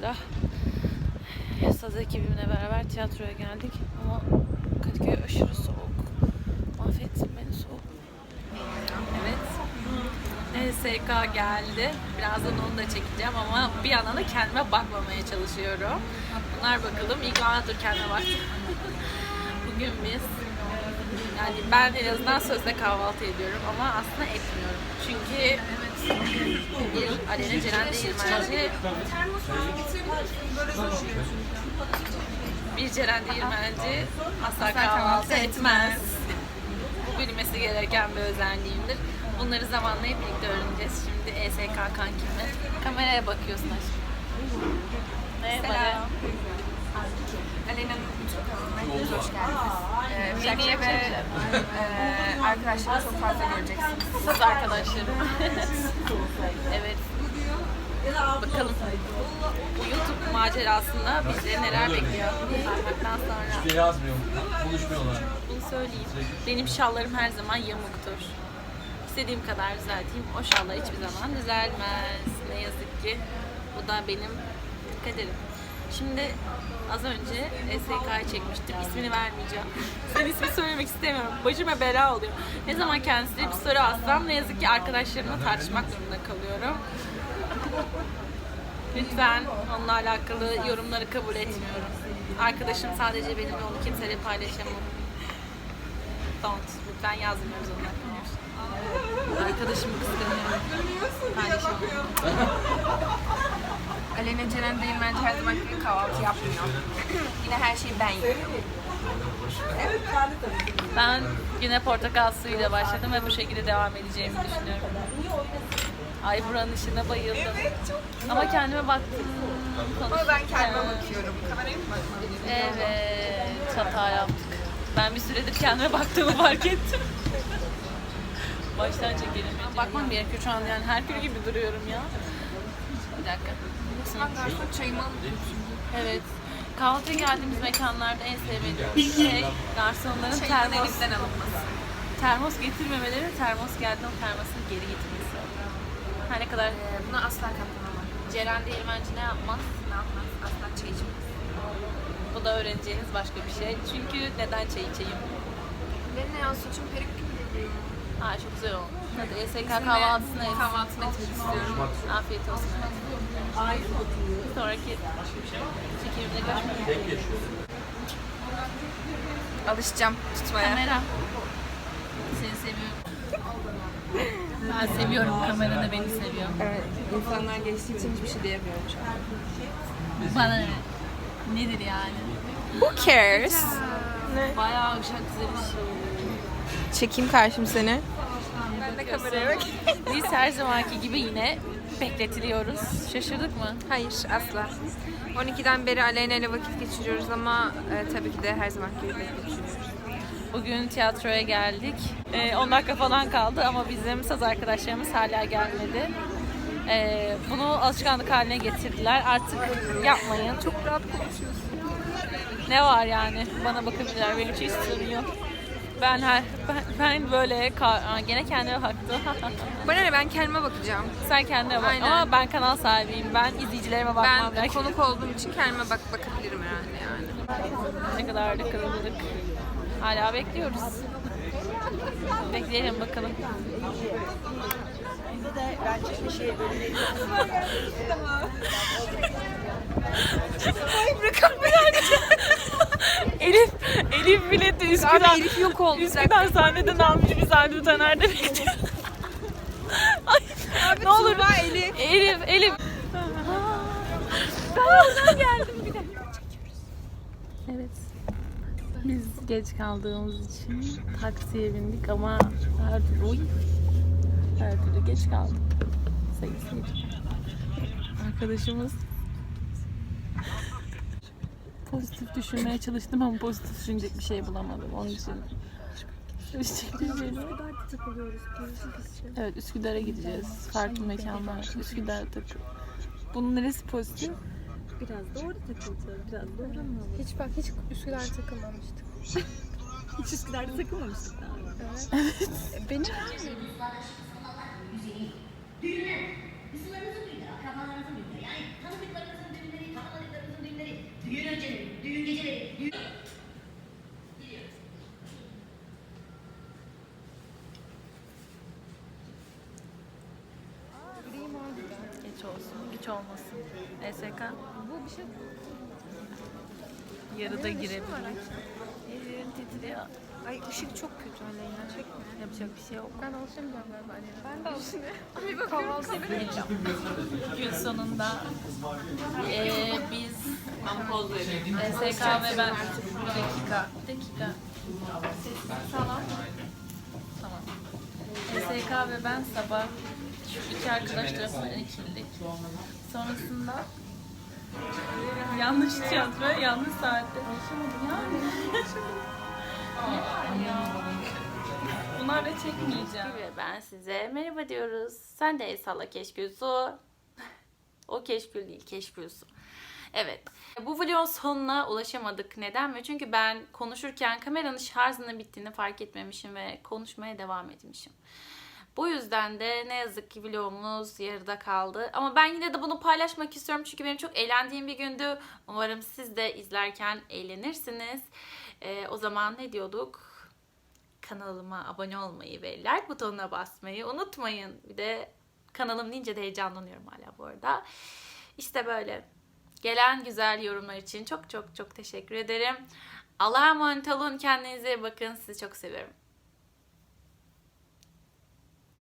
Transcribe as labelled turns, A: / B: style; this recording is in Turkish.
A: Tekrarda saz ekibimle beraber tiyatroya geldik ama Kadıköy aşırı soğuk. Mahvettin beni soğuk. Evet. ESK geldi. Birazdan onu da çekeceğim ama bir yandan da kendime bakmamaya çalışıyorum. Bunlar bakalım. İlk dur kendime bak. Bugün biz yani ben en azından sözde kahvaltı ediyorum ama aslında etmiyorum. Çünkü bir Alena Ceren Değirmenci bir Ceren Değirmenci asla kahvaltı etmez. Bu bilmesi gereken bir özelliğimdir. Bunları zamanla hep birlikte öğreneceğiz. Şimdi ESK kankimle. Kameraya bakıyorsun aşkım. Merhaba.
B: Alena'nın
A: Yeni
B: Şakir ve e, arkadaşlarımı çok fazla göreceksiniz.
A: Söz arkadaşlarım. evet. Bakalım bu YouTube macerasında bizleri neler bekliyor. Sarmaktan sonra.
C: Hiçbir şey yazmıyor. Buluşmuyorlar.
A: Bunu söyleyeyim. Benim şallarım her zaman yamuktur. İstediğim kadar düzelteyim. O şallar hiçbir zaman düzelmez. Ne yazık ki. Bu da benim kaderim. Şimdi az önce SK'yı çekmiştim. İsmini vermeyeceğim. Sen ismi söylemek istemiyorum. Başıma bela oluyor. Ne zaman kendisine bir soru alsam ne yazık ki arkadaşlarımla tartışmak zorunda kalıyorum. Lütfen onunla alakalı yorumları kabul etmiyorum. Arkadaşım sadece benim ve onu kimseyle paylaşamam. Don't. Lütfen yazmıyoruz onun hakkında. Arkadaşımı kıskanıyorum. Paylaşamam.
B: Alena Ceren Değirmenci her zaman gibi kahvaltı yapmıyor. Yine her şeyi ben yiyorum.
A: Ben güne portakal suyuyla başladım ve bu şekilde devam edeceğimi düşünüyorum. Ay buranın ışığına bayıldım. Ama kendime baktım.
B: Ama ben kendime bakıyorum. Kameraya mı bakmalıyım?
A: Evet, hata yaptık. Ben bir süredir kendime baktığımı fark ettim. Baştan çekelim. Bakmam gerekiyor şu an yani Herkül gibi duruyorum ya. Bir dakika.
B: Ben garson çayımı alıp
A: Evet. Kahvaltıya geldiğimiz mekanlarda en sevmediğim şey garsonların
B: çayımın
A: termos,
B: elimden alınması.
A: termos getirmemeleri, termos geldiğinde o termosunu geri getirmesi. Her ne kadar
B: Ee, buna asla katlanamam.
A: Ceren Değirmenci ne yapmaz?
B: Ne yapmaz? Asla çay içmez.
A: Bu da öğreneceğiniz başka bir şey. Çünkü neden çay içeyim?
B: Benim ne ya saçım peruk gibi duruyor.
A: Ha çok güzel olmuş. Hadi ESK kahvaltısına et.
B: Kahvaltısını etmek istiyorum.
A: Afiyet olsun. Bir sonraki çekimimde görüşmek.
B: Alışacağım tutmaya.
A: Kamera. Seni seviyorum. Ben seviyorum. Kamera da beni seviyor.
B: Evet, insanlar geçtiği için hiçbir şey diyemiyorum şu an.
A: Bana ne? Nedir yani?
B: Who cares?
A: Bayağı uşak güzel bir şey.
B: Çekeyim karşım seni. De kameraya bak.
A: Biz her zamanki gibi yine bekletiliyoruz. Şaşırdık mı?
B: Hayır asla. 12'den beri Aleyna ile vakit geçiriyoruz ama e, tabii ki de her zaman gibi geçiriyoruz.
A: Bugün tiyatroya geldik. Ee, 10 dakika falan kaldı ama bizim saz arkadaşlarımız hala gelmedi. Ee, bunu alışkanlık haline getirdiler. Artık yapmayın. Çok
B: Rahat konuşuyorsun.
A: ne var yani? Bana bakabilirler. Benim hiç sorun yok. Ben her ben, ben böyle ka- gene kendime baktım.
B: Bana ne ben kendime bakacağım.
A: Sen kendine bak.
B: Aynen.
A: Ama ben kanal sahibiyim. Ben izleyicilerime bakmam
B: Ben
A: lazım.
B: konuk olduğum için kendime bak bakabilirim herhalde yani.
A: Ne kadar da kalabalık. Hala bekliyoruz. Bekleyelim bakalım. Elif, Elif bileti Üsküdar.
B: Abi Elif yok oldu.
A: Üsküdar sahneden almış bir sahne Taner'de bekliyor. Ay, ne olur.
B: Elif.
A: Elif, Elif. Ben oradan geldim bir de. Evet. Biz geç kaldığımız için taksiye bindik ama her türlü her türlü geç kaldık. Sayısıyla. Arkadaşımız pozitif düşünmeye çalıştım ama pozitif düşünecek bir şey bulamadım. Onun için. Evet Üsküdar'a gideceğiz. Farklı mekanlar. Üsküdar takı. Bunun neresi pozitif?
D: Biraz doğru takılacağız. Biraz doğru mu? Hiç bak hiç Üsküdar takılmamıştık. hiç Üsküdar'da takılmamıştık daha. Evet. Benim
E: düğüne, Müslümanınızın düğünü, akrabalarınızın düğünü, yani
A: güç olsun, güç olmasın. ESK
B: Bu bir şey
A: yarıda
B: işim
A: girebilir.
B: var.
A: Ellerin titriyor.
B: Ay ışık çok kötü Aleyna. Çekme.
A: Yapacak bir şey yok.
B: Ben alışamayacağım galiba Aleyna. Ben de alışamıyorum. bir bakıyorum.
A: Gün sonunda eee biz ESK ve ben bir dakika. Bir dakika. Tamam. Tamam. ESK ve ben sabah şu iki arkadaş tarafından ekildik. Sonrasında yanlış tiyatro, yanlış saatte. Yani. Ya? Bunlarla çekmeyeceğim. Ve ben size merhaba diyoruz. Sen de el salla o keşkül değil, keşkülsü. Evet. Bu vlogun sonuna ulaşamadık. Neden mi? Çünkü ben konuşurken kameranın şarjının bittiğini fark etmemişim ve konuşmaya devam etmişim. Bu yüzden de ne yazık ki vlogumuz yarıda kaldı. Ama ben yine de bunu paylaşmak istiyorum çünkü benim çok eğlendiğim bir gündü. Umarım siz de izlerken eğlenirsiniz. Ee, o zaman ne diyorduk? Kanalıma abone olmayı ve like butonuna basmayı unutmayın. Bir de kanalım deyince de heyecanlanıyorum hala bu arada. İşte böyle. Gelen güzel yorumlar için çok çok çok teşekkür ederim. Allah'a emanet olun. Kendinize bakın. Sizi çok seviyorum.